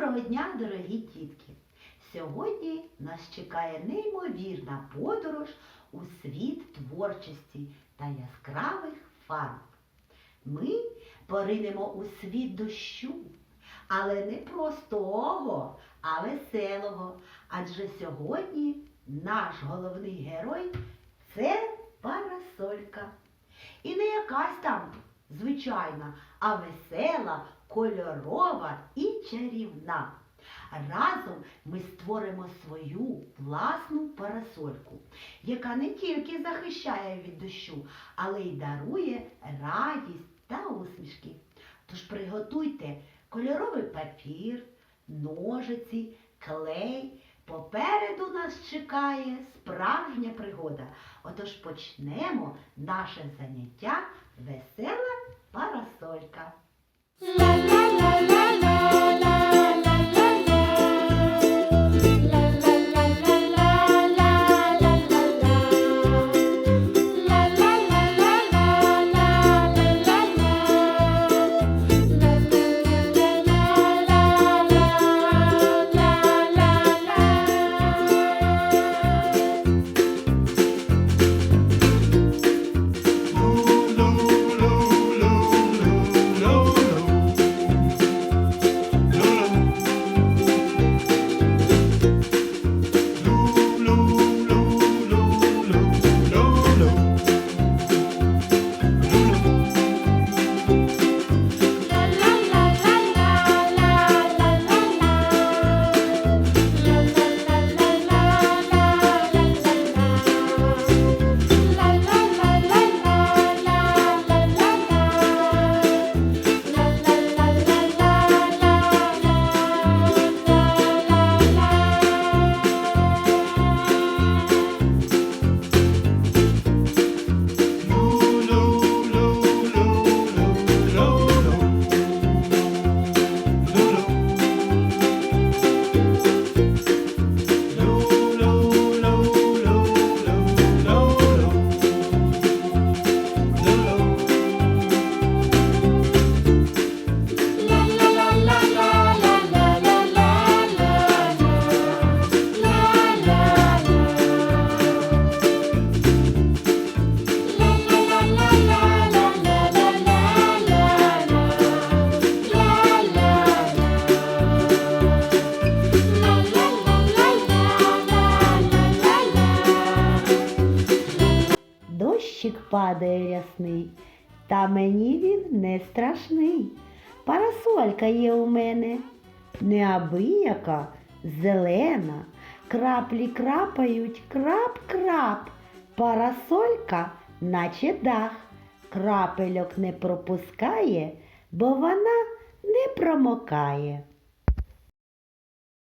Доброго дня, дорогі дітки! Сьогодні нас чекає неймовірна подорож у світ творчості та яскравих фарб. Ми поринемо у світ дощу, але не простого, а веселого. Адже сьогодні наш головний герой це парасолька. І не якась там звичайна, а весела, кольорова і чарівна. Разом ми створимо свою власну парасольку, яка не тільки захищає від дощу, але й дарує радість та усмішки. Тож приготуйте кольоровий папір, ножиці, клей. Попереду нас чекає справжня пригода. Отож почнемо наше заняття весела Дощик падає рясний, та мені він не страшний. Парасолька є у мене, неабияка, зелена, краплі крапають, крап-крап. Парасолька, наче дах, крапельок не пропускає, бо вона не промокає.